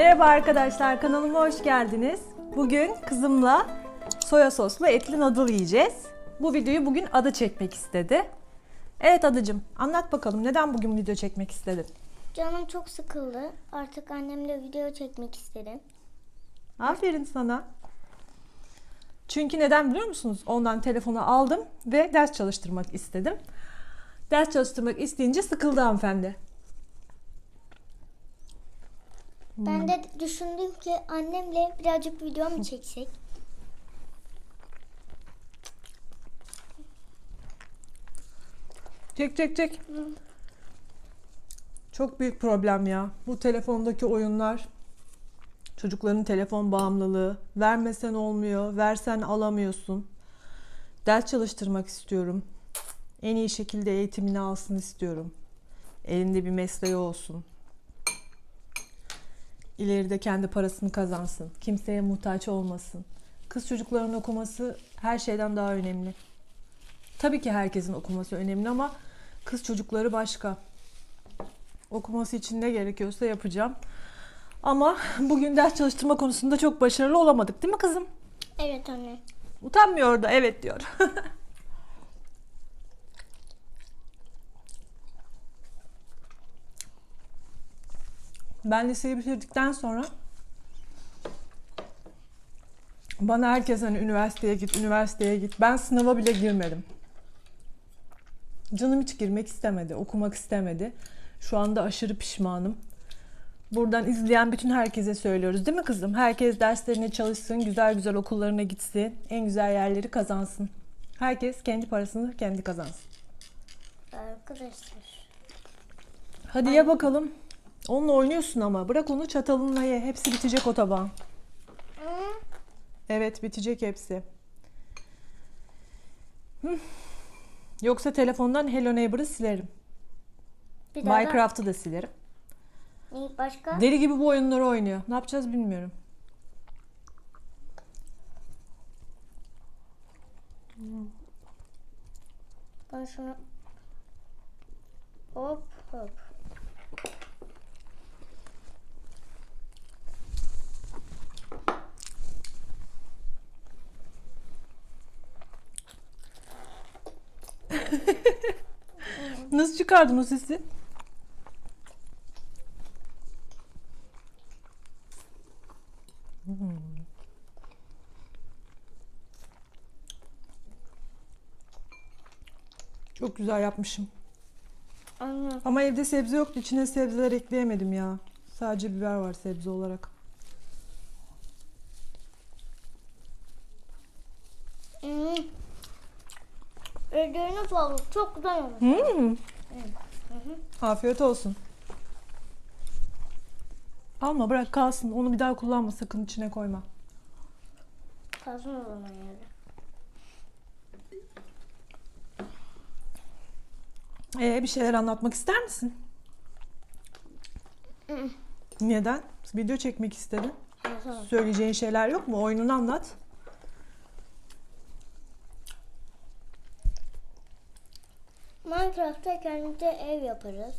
Merhaba arkadaşlar, kanalıma hoş geldiniz. Bugün kızımla soya soslu etli noodle yiyeceğiz. Bu videoyu bugün Ada çekmek istedi. Evet Adacığım, anlat bakalım neden bugün video çekmek istedin? Canım çok sıkıldı. Artık annemle video çekmek istedim. Aferin sana. Çünkü neden biliyor musunuz? Ondan telefonu aldım ve ders çalıştırmak istedim. Ders çalıştırmak isteyince sıkıldı hanımefendi. Ben de düşündüm ki annemle birazcık video mu çeksek? Çek çek çek. Çok büyük problem ya. Bu telefondaki oyunlar. Çocukların telefon bağımlılığı. Vermesen olmuyor, versen alamıyorsun. Ders çalıştırmak istiyorum. En iyi şekilde eğitimini alsın istiyorum. Elinde bir mesleği olsun. İleride kendi parasını kazansın. Kimseye muhtaç olmasın. Kız çocukların okuması her şeyden daha önemli. Tabii ki herkesin okuması önemli ama kız çocukları başka. Okuması için ne gerekiyorsa yapacağım. Ama bugün ders çalıştırma konusunda çok başarılı olamadık değil mi kızım? Evet anne. Utanmıyor da evet diyor. ben liseyi bitirdikten sonra bana herkes hani üniversiteye git, üniversiteye git. Ben sınava bile girmedim. Canım hiç girmek istemedi, okumak istemedi. Şu anda aşırı pişmanım. Buradan izleyen bütün herkese söylüyoruz değil mi kızım? Herkes derslerine çalışsın, güzel güzel okullarına gitsin, en güzel yerleri kazansın. Herkes kendi parasını kendi kazansın. Arkadaşlar. Hadi ye bakalım. Onunla oynuyorsun ama. Bırak onu çatalınla ye. Hepsi bitecek o tabağın. Evet bitecek hepsi. Hı. Yoksa telefondan Hello Neighbor'ı silerim. Bir daha Minecraft'ı da silerim. Ne, başka? Deli gibi bu oyunları oynuyor. Ne yapacağız bilmiyorum. Ben şunu... Hop hop. Nasıl çıkardın o sesi? Hmm. Çok güzel yapmışım. Anne. Ama evde sebze yoktu. İçine sebzeler ekleyemedim ya. Sadece biber var sebze olarak. Hmm. Ellerine sağlık. Çok güzel olmuş. Hmm. Afiyet olsun. Alma bırak kalsın. Onu bir daha kullanma sakın içine koyma. Kalsın o zaman yani. Ee, bir şeyler anlatmak ister misin? Neden? Video çekmek istedin. Söyleyeceğin şeyler yok mu? Oyununu anlat. Minecraft'ta kendimize ev yaparız.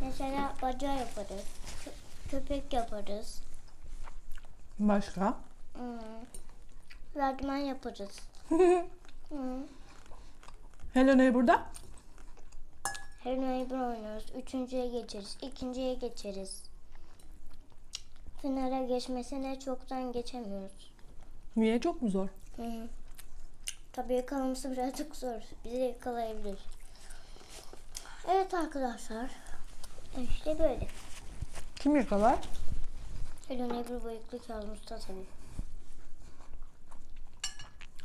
Mesela baca yaparız. kö- köpek yaparız. Başka? Hmm. Yaparız. Hmm. Hello Neighbor'da? Her neighbor oynuyoruz. Üçüncüye geçeriz. ikinciye geçeriz. Finale geçmesine çoktan geçemiyoruz. Niye? Çok mu zor? Hı. Tabii yakalaması birazcık zor. Bizi yakalayabilir. Evet arkadaşlar. İşte böyle. Kim yakalar? Hello Neighbor bıyıklı Kazım Usta tabii.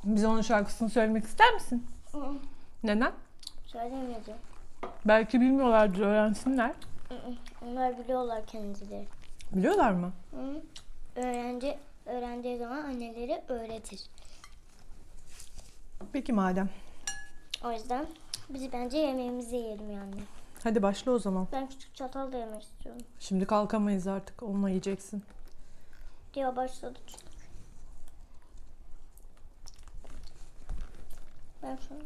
Bize onun şarkısını söylemek ister misin? Hı hı. Neden? Söylemeyeceğim. Belki bilmiyorlardır, öğrensinler. Hı hı. Onlar biliyorlar kendileri. Biliyorlar mı? Hı hı. Öğrenci öğrendiği zaman anneleri öğretir. Peki madem. O yüzden biz bence yemeğimizi yiyelim yani. Hadi başla o zaman. Ben küçük çatal da yemek istiyorum. Şimdi kalkamayız artık. Onunla yiyeceksin. Diyor başladı çünkü. Ben şunu...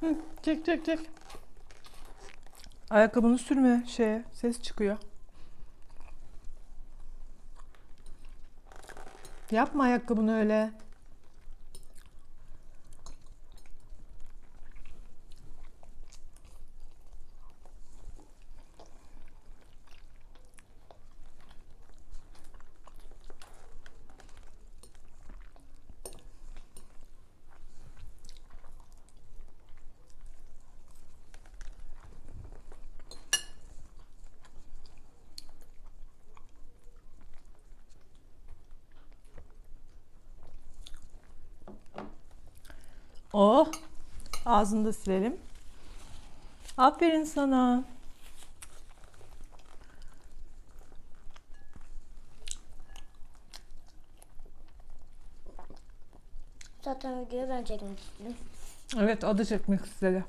Hı, çek çek çek. Ayakkabını sürme şeye. Ses çıkıyor. Yapma ayakkabını öyle. Oh. Ağzını da silelim. Aferin sana. Zaten videoyu ben çekmek istedim. Evet adı çekmek istedi.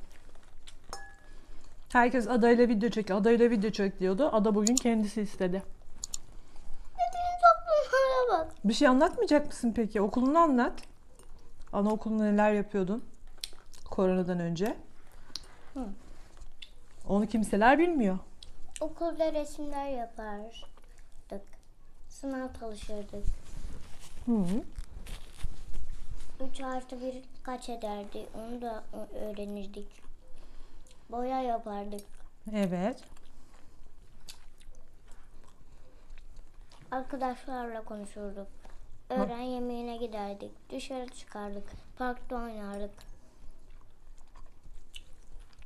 Herkes adayla video çek, adayla video çek diyordu. Ada bugün kendisi istedi. Benim toplumlara bak. Bir şey anlatmayacak mısın peki? Okulunu anlat. Anaokulunda neler yapıyordun? Koronadan önce. Hı. Onu kimseler bilmiyor. Okulda resimler yapardık. Sınav çalışırdık. Hı. 3 artı 1 kaç ederdi onu da öğrenirdik. Boya yapardık. Evet. Arkadaşlarla konuşurduk. Öğlen yemeğine giderdik. Dışarı çıkardık. Parkta oynardık.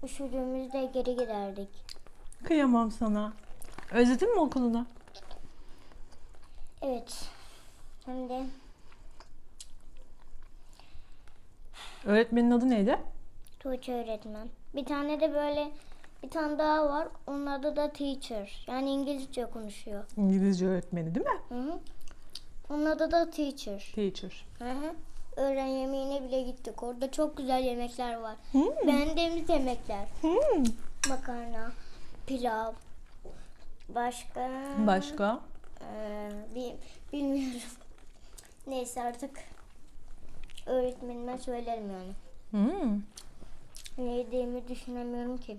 Üşüdüğümüzde geri giderdik. Kıyamam sana. Özledin mi okulunu? Evet. Hem de Öğretmenin adı neydi? Tuğçe öğretmen. Bir tane de böyle bir tane daha var. Onun adı da teacher. Yani İngilizce konuşuyor. İngilizce öğretmeni değil mi? Hı hı. Onun adı da teacher. Teacher. Hı hı. Öğlen yemeğine bile gittik. Orada çok güzel yemekler var. Hmm. Beğendiğimiz yemekler. Hmm. Makarna, pilav, başka... Başka? Ee, bi- bilmiyorum. Neyse artık öğretmenime söylerim yani. Hmm. Ne yediğimi düşünemiyorum ki.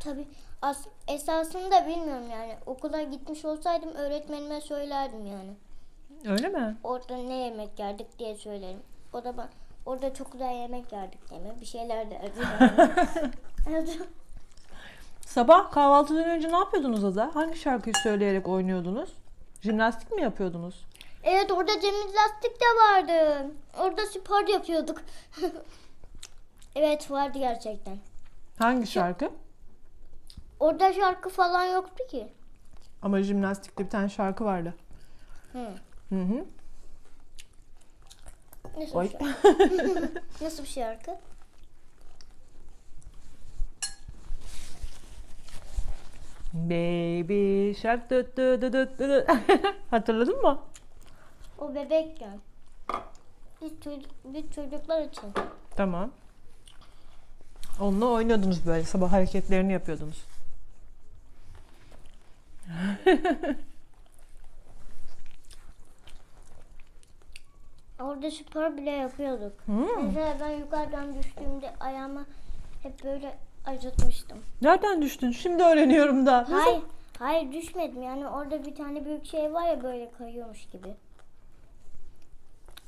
Tabi as esasında bilmiyorum yani. Okula gitmiş olsaydım öğretmenime söylerdim yani. Öyle mi? Orada ne yemek yerdik diye söylerim. O da ben orada çok güzel yemek yerdik deme. Bir şeyler yani. Sabah kahvaltıdan önce ne yapıyordunuz Ada? Hangi şarkıyı söyleyerek oynuyordunuz? Jimnastik mi yapıyordunuz? evet orada Cemil Lastik de vardı. Orada spor yapıyorduk. evet vardı gerçekten. Hangi şarkı? Orada şarkı falan yoktu ki. Ama jimnastikte bir tane şarkı vardı. Hı. Hı hı. Nasıl Oy. bir şarkı? Nasıl bir şarkı? Baby shark dut dut dut dut dut. Hatırladın mı? O bebekken. Biz, çocuk, biz çocuklar için. Tamam. Onunla oynuyordunuz böyle. Sabah hareketlerini yapıyordunuz. Orada spor bile yapıyorduk. Hmm. Mesela ben yukarıdan düştüğümde ayağımı hep böyle acıtmıştım. Nereden düştün? Şimdi öğreniyorum da. Nasıl? Hayır, hayır düşmedim. Yani orada bir tane büyük şey var ya böyle kayıyormuş gibi.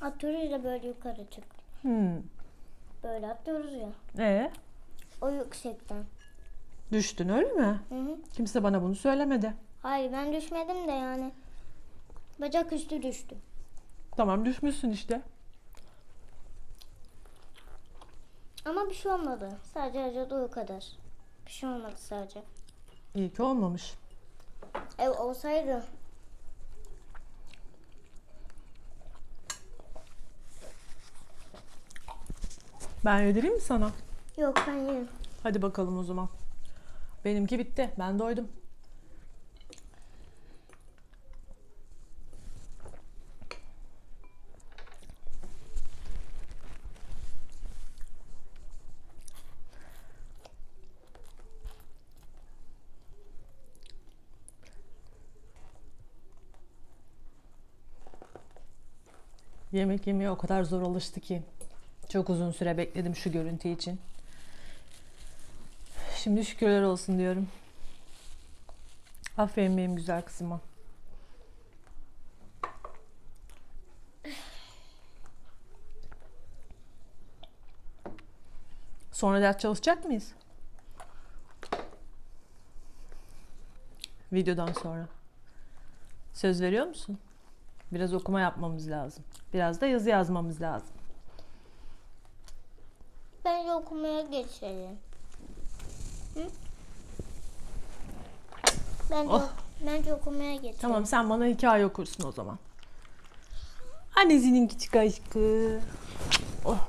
Atıyoruz ya böyle yukarı çık. Hmm. Böyle atlıyoruz ya. Ee, O yüksekten. düştün öyle mi? Hı hı. Kimse bana bunu söylemedi. Hayır ben düşmedim de yani. Bacak üstü düştüm. Tamam düşmüşsün işte. Ama bir şey olmadı. Sadece acıdı o kadar. Bir şey olmadı sadece. İyi ki olmamış. Ev olsaydı Ben yedireyim mi sana? Yok ben yerim. Hadi bakalım o zaman. Benimki bitti. Ben doydum. Yemek yemeye o kadar zor alıştı ki. Çok uzun süre bekledim şu görüntü için. Şimdi şükürler olsun diyorum. Aferin benim güzel kızıma. Sonra ders çalışacak mıyız? Videodan sonra. Söz veriyor musun? Biraz okuma yapmamız lazım. Biraz da yazı yazmamız lazım. Bence okumaya geçelim. Hı? Bence, Oh. bence okumaya geçelim. Tamam sen bana hikaye okursun o zaman. Annesinin küçük aşkı. Oh.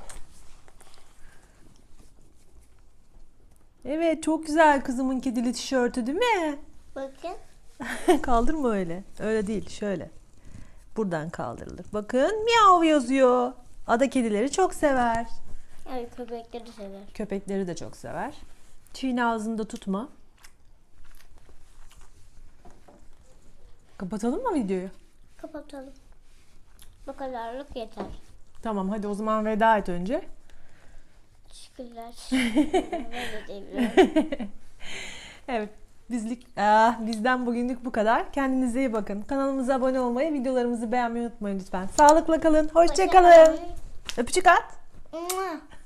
Evet çok güzel kızımın kedili tişörtü değil mi? Bakın. Kaldırma öyle. Öyle değil şöyle. Buradan kaldırılır. Bakın miyav yazıyor. Ada kedileri çok sever. Evet köpekleri sever. Köpekleri de çok sever. Tüyünü ağzında tutma. Kapatalım mı videoyu? Kapatalım. Bu kadarlık yeter. Tamam hadi o zaman veda et önce. Teşekkürler. Evet. Bizlik, ah, bizden bugünlük bu kadar. Kendinize iyi bakın. Kanalımıza abone olmayı, videolarımızı beğenmeyi unutmayın lütfen. Sağlıkla kalın. Hoşça Öpücük at. kalın.